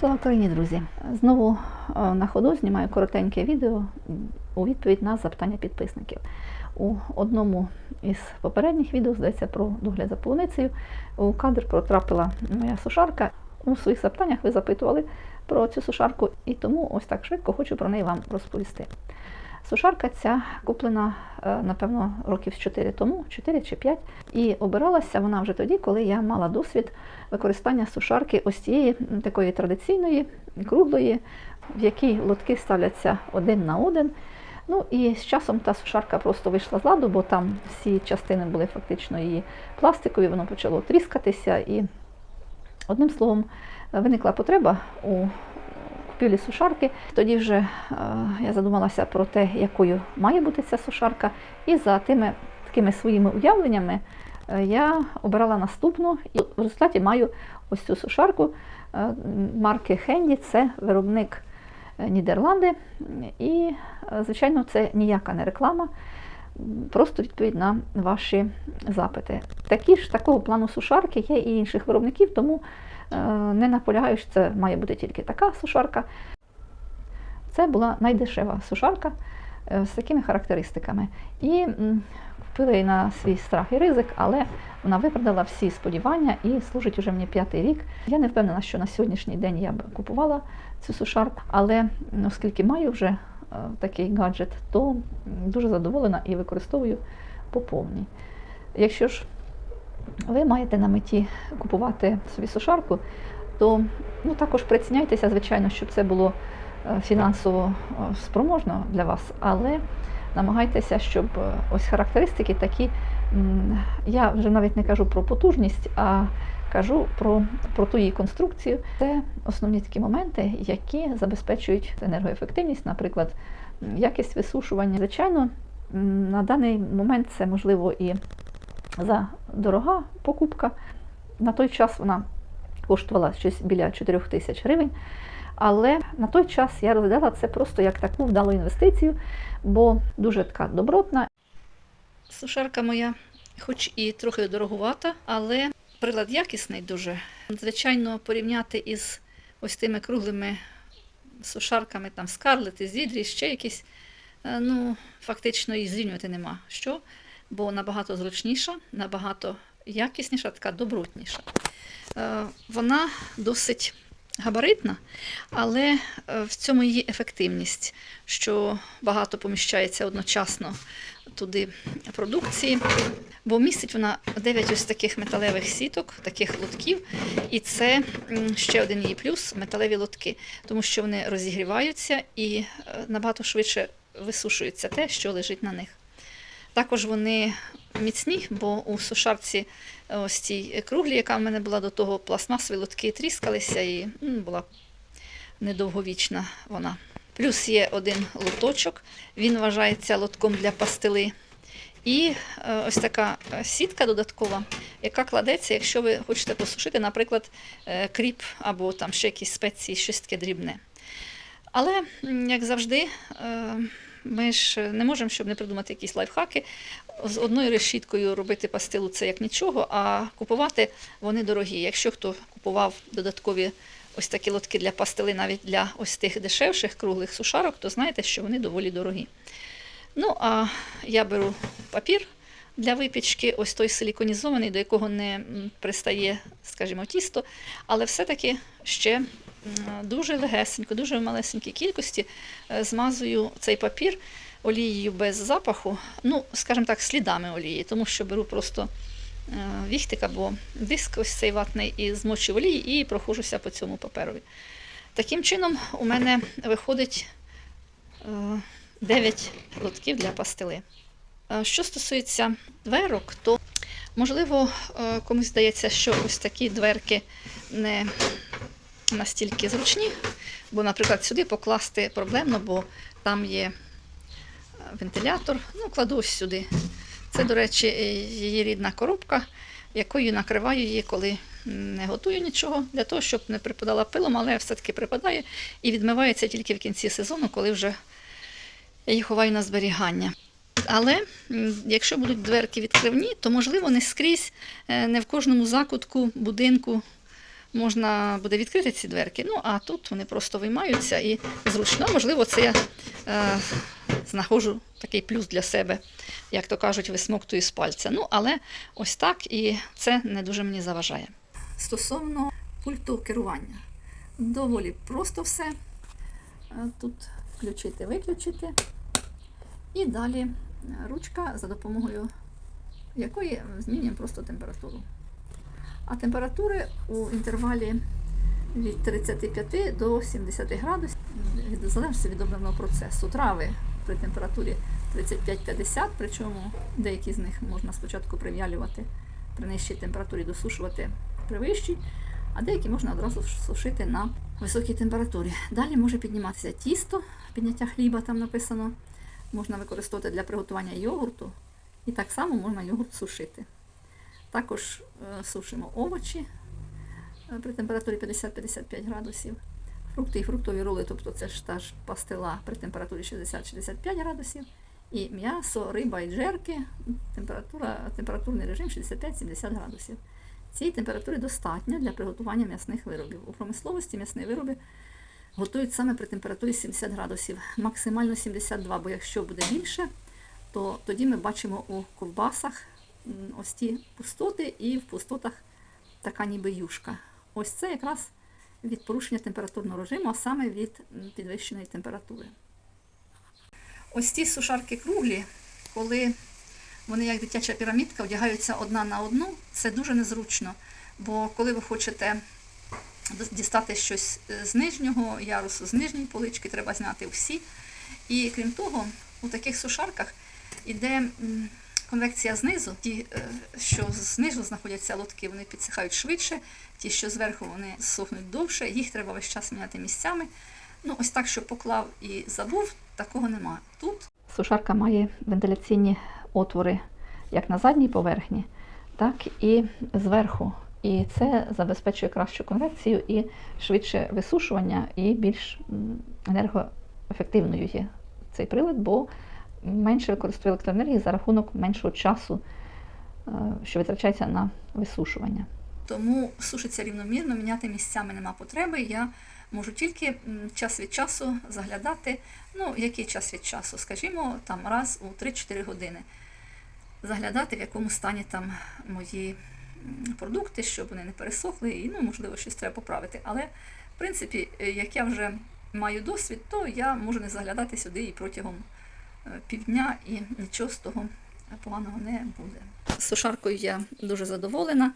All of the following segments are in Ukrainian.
Слава Україні, друзі! Знову е, на ходу знімаю коротеньке відео у відповідь на запитання підписників. У одному із попередніх відео, здається, про догляд за полуницею, у кадр потрапила моя сушарка. У своїх запитаннях ви запитували про цю сушарку, і тому ось так швидко хочу про неї вам розповісти. Сушарка ця куплена, е, напевно, років з 4 тому, 4 чи 5, і обиралася вона вже тоді, коли я мала досвід використання сушарки ось цієї такої традиційної, круглої, в якій лотки ставляться один на один. Ну і з часом та сушарка просто вийшла з ладу, бо там всі частини були фактично її пластикові, воно почало тріскатися. І одним словом, виникла потреба у купівлі сушарки. Тоді вже е, я задумалася про те, якою має бути ця сушарка, і за тими такими своїми уявленнями е, я обирала наступну і в результаті маю ось цю сушарку е, марки Хенді. Це виробник Нідерланди. І, звичайно, це ніяка не реклама. Просто відповідь на ваші запити. Такі ж такого плану сушарки є і інших виробників, тому е, не наполягаю, що це має бути тільки така сушарка. Це була найдешева сушарка е, з такими характеристиками. І купила її на свій страх і ризик, але вона виправдала всі сподівання і служить уже мені п'ятий рік. Я не впевнена, що на сьогоднішній день я б купувала цю сушарку, але оскільки маю вже такий гаджет, то дуже задоволена і використовую по повній. Якщо ж ви маєте на меті купувати собі сушарку, то ну, також приціняйтеся, звичайно, щоб це було е, фінансово е, спроможно для вас, але намагайтеся, щоб е, ось характеристики такі, я вже навіть не кажу про потужність, а кажу про, про ту її конструкцію. Це основні такі моменти, які забезпечують енергоефективність, наприклад, якість висушування. Звичайно, на даний момент це можливо і за дорога покупка. На той час вона коштувала щось біля 4 тисяч гривень. Але на той час я розглядала це просто як таку вдалу інвестицію, бо дуже така добротна. Сушарка моя, хоч і трохи дорогувата, але прилад якісний дуже. Звичайно, порівняти із ось тими круглими сушарками, там Скарлет, Зідрі, ще якісь, е, ну, фактично і зрівнювати нема. Що? Бо набагато зручніша, набагато якісніша, така добротніша. Е, Вона досить габаритна, але е, в цьому її ефективність, що багато поміщається одночасно туди продукції. Бо містить вона 9 ось таких металевих сіток, таких лотків, і це ще один її плюс металеві лотки, тому що вони розігріваються і е, набагато швидше висушується те, що лежить на них. Також вони міцні, бо у сушарці ось цій круглій, яка в мене була до того, пластмасові лотки тріскалися і була недовговічна вона. Плюс є один лоточок, він вважається лотком для пастили. І е, ось така е, сітка додаткова, яка кладеться, якщо ви хочете посушити, наприклад, е, кріп або там ще якісь спеції, щось таке дрібне. Але, як завжди, ми ж не можемо, щоб не придумати якісь лайфхаки. З одною решіткою робити пастилу це як нічого, а купувати вони дорогі. Якщо хто купував додаткові ось такі лотки для пастили, навіть для ось тих дешевших круглих сушарок, то знаєте, що вони доволі дорогі. Ну, а я беру папір для випічки, ось той силіконізований, до якого не пристає, скажімо, тісто, але все-таки ще дуже легесенько, дуже в малесенькій кількості е, змазую цей папір олією без запаху, ну, скажімо так, слідами олії, тому що беру просто е, віхтик або диск ось цей ватний і змочу в олії і прохожуся по цьому паперові. Таким чином, у мене виходить е, 9 лотків для пастили. Е, Що стосується дверок, то можливо е, комусь здається, що ось такі дверки не настільки зручні, бо, наприклад, сюди покласти проблемно, бо там є е, вентилятор. Ну, кладу сюди. Це, до речі, е, її рідна коробка, якою накриваю її, коли не готую нічого, для того, щоб не припадала пилом, але все-таки припадає і відмивається тільки в кінці сезону, коли вже їх ховаю на зберігання. Але якщо будуть дверки відкривні, то можливо не скрізь, е, не в кожному закутку будинку можна буде відкрити ці дверки. Ну, а тут вони просто виймаються і зручно. Можливо, це я е, знаходжу такий плюс для себе, як то кажуть, висмоктую з пальця. Ну, але ось так, і це не дуже мені заважає. Стосовно пульту керування, доволі просто все. Е, Тут включити, виключити. І далі ручка, за допомогою якої змінюємо просто температуру. А температури у інтервалі від 35 до 70 градусів, в залежності від обраного процесу. Трави при температурі 35-50, причому деякі з них можна спочатку прив'ялювати при нижчій температурі, досушувати при вищій, а деякі можна одразу сушити на високій температурі. Далі може підніматися тісто, підняття хліба там написано, можна використовувати для приготування йогурту, і так само можна йогурт сушити. Також е, сушимо овочі е, при температурі 50-55 градусів. Фрукти і фруктові роли, тобто це ж та ж пастила при температурі 60-65 градусів. І м'ясо, риба і джерки, температура, температурний режим 65-70 градусів. Цієї температури достатньо для приготування м'ясних виробів. У промисловості м'ясні вироби готують саме при температурі 70 градусів, максимально 72, бо якщо буде більше, то тоді ми бачимо у ковбасах ось ті пустоти і в пустотах така ніби юшка. Ось це якраз від порушення температурного режиму, а саме від підвищеної температури. Ось ці сушарки круглі, коли вони як дитяча пірамідка вдягаються одна на одну, це дуже незручно. Бо коли ви хочете дістати щось е, з нижнього ярусу, з нижньої полички, треба зняти всі. І крім того, у таких сушарках іде конвекція знизу. Ті, е, що знизу знаходяться лотки, вони підсихають швидше, ті, що зверху вони сохнуть довше, їх треба весь час міняти місцями. Ну, ось так, що поклав і забув, такого нема. Тут сушарка має вентиляційні отвори як на задній поверхні, так і зверху. І це забезпечує кращу конвекцію і швидше висушування, і більш енергоефективною є цей прилад, бо менше використовує електроенергії за рахунок меншого часу, е, що витрачається на висушування. Тому сушиться рівномірно, міняти місцями нема потреби. Я можу тільки час від часу заглядати. Ну, який час від часу? Скажімо, там раз у 3-4 години. Заглядати, в якому стані там мої продукти, щоб вони не пересохли, і ну, можливо, щось треба поправити. Але, в принципі, е, як я вже маю досвід, то я можу не заглядати сюди і протягом півдня, і нічого з того поганого не буде. Сушаркою я дуже задоволена.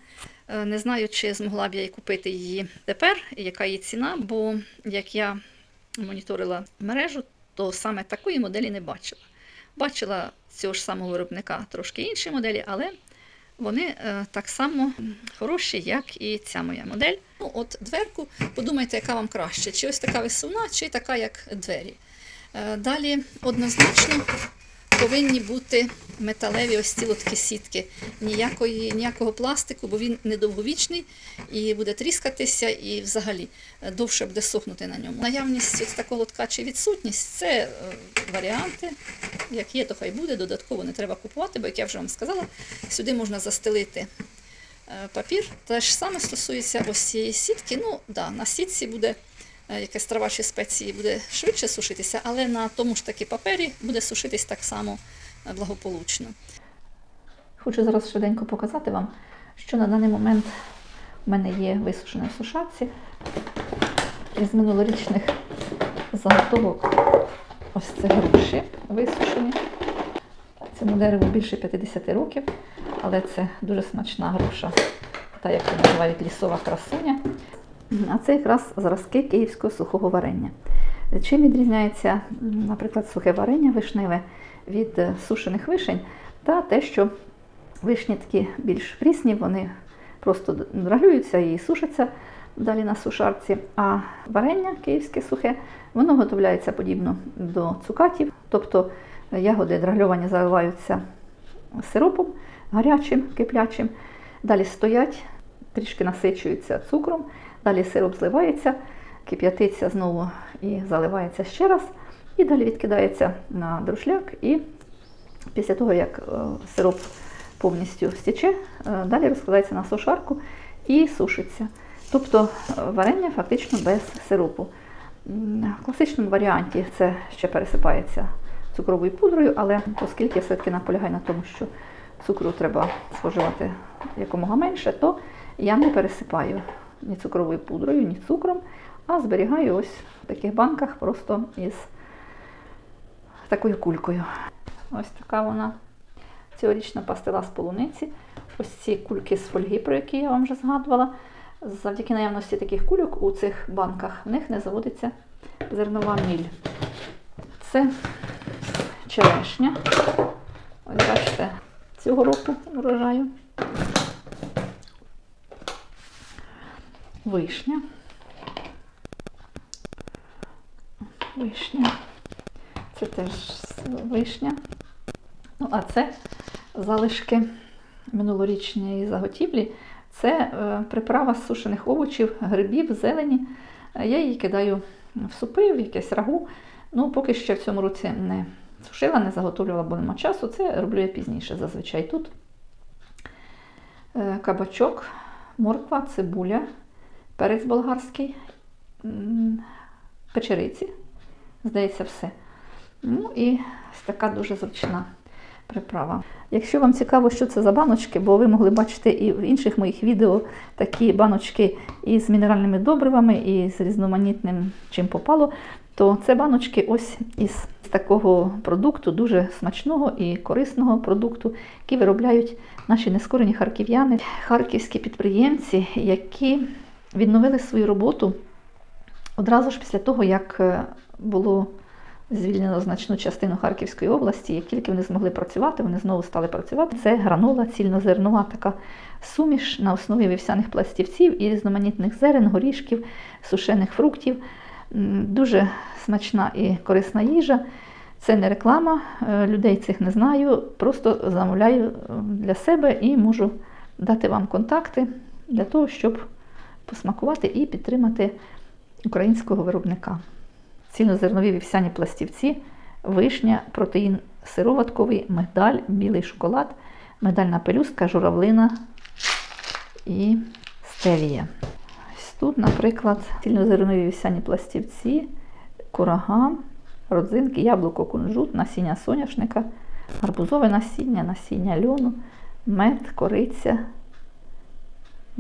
Е, Не знаю, чи змогла б я й купити її тепер, яка її ціна, бо як я моніторила мережу, то саме такої моделі не бачила. Бачила цього ж самого виробника трошки інші моделі, але вони е, так само хороші, як і ця моя модель. Ну, от дверку, подумайте, яка вам краще, чи ось така висувна, чи така, як двері. Е, далі однозначно повинні бути металеві ось ці лотки сітки. Ніякої, ніякого пластику, бо він недовговічний і буде тріскатися, і взагалі е, довше буде сохнути на ньому. Наявність ось такого лотка чи відсутність це е, варіанти. Як є, то хай буде, додатково не треба купувати, бо як я вже вам сказала, сюди можна застелити папір. Те ж саме стосується ось цієї сітки. Ну, да, на сітці буде якась трава чи спеції буде швидше сушитися, але на тому ж таки папері буде сушитись так само е, благополучно. Хочу зараз швиденько показати вам, що на даний момент у мене є висушена в сушарці із минулорічних заготовок. Ось це груші висушені. Цьому дереву більше 50 років, але це дуже смачна груша, та як її називають лісова красуня. А це якраз зразки київського сухого варення. Чим відрізняється, наприклад, сухе варення вишневе від е, сушених вишень, та те, що вишні такі більш прісні, вони просто драглюються і сушаться далі на сушарці. А варення київське сухе, воно готовляється подібно до цукатів, тобто ягоди драгльовані заливаються сиропом гарячим, киплячим, далі стоять, трішки насичуються цукром, далі сироп зливається, кип'ятиться знову і заливається ще раз, і далі відкидається на друшляк. І після того, як е, сироп повністю стіче, е, далі розкладається на сушарку і сушиться. Тобто е, варення фактично без сиропу. В класичному варіанті це ще пересипається цукровою пудрою, але оскільки я все-таки наполягаю на тому, що цукру треба споживати якомога менше, то я не пересипаю ні цукровою пудрою, ні цукром, а зберігаю ось в таких банках просто із такою кулькою. Ось така вона цьогорічна пастила з полуниці. Ось ці кульки з фольги, про які я вам вже згадувала. Завдяки наявності таких кульок у цих банках в них не заводиться зернова міль. Це черешня. Ось бачите, цього року урожаю. Вишня. Вишня. Це теж вишня. Ну, а це залишки минулорічної заготівлі. Це е, приправа з сушених овочів, грибів, зелені. Я її кидаю в супи, в якесь рагу. Ну, поки ще в цьому році не сушила, не заготовлювала, бо нема часу. Це роблю я пізніше зазвичай тут. Е, Кабачок, морква, цибуля, перець болгарський, печериці. Здається, все. Ну і така дуже зручна приправа. Якщо вам цікаво, що це за баночки, бо ви могли бачити і в інших моїх відео такі баночки із мінеральними добривами, і з різноманітним чим попало, то це баночки ось із такого продукту, дуже смачного і корисного продукту, який виробляють наші нескорені харків'яни, харківські підприємці, які відновили свою роботу одразу ж після того, як е, було звільнено значну частину Харківської області. Як тільки вони змогли працювати, вони знову стали працювати. Це гранула цільнозернова така суміш на основі вівсяних пластівців і різноманітних зерен, горішків, сушених фруктів. Дуже смачна і корисна їжа. Це не реклама, е, людей цих не знаю. Просто замовляю для себе і можу дати вам контакти для того, щоб посмакувати і підтримати українського виробника цільнозернові вівсяні пластівці, вишня, протеїн сироватковий, мигдаль, білий шоколад, мигдальна пелюстка, журавлина і стевія. Ось тут, наприклад, цільнозернові вівсяні пластівці, курага, родзинки, яблуко, кунжут, насіння соняшника, гарбузове насіння, насіння льону, мед, кориця,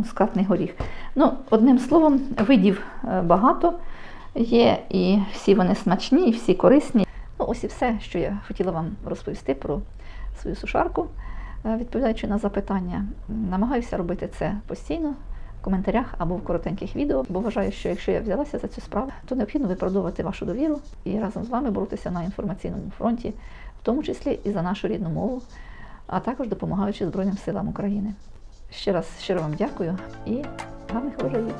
мускатний горіх. Ну, одним словом, видів е, багато є, і всі вони смачні, і всі корисні. Ну, ось і все, що я хотіла вам розповісти про свою сушарку, е, відповідаючи на запитання. Намагаюся робити це постійно в коментарях або в коротеньких відео, бо вважаю, що якщо я взялася за цю справу, то необхідно виправдовувати вашу довіру і разом з вами боротися на інформаційному фронті, в тому числі і за нашу рідну мову, а також допомагаючи Збройним силам України. Ще раз щиро вам дякую і гарних врожаїв!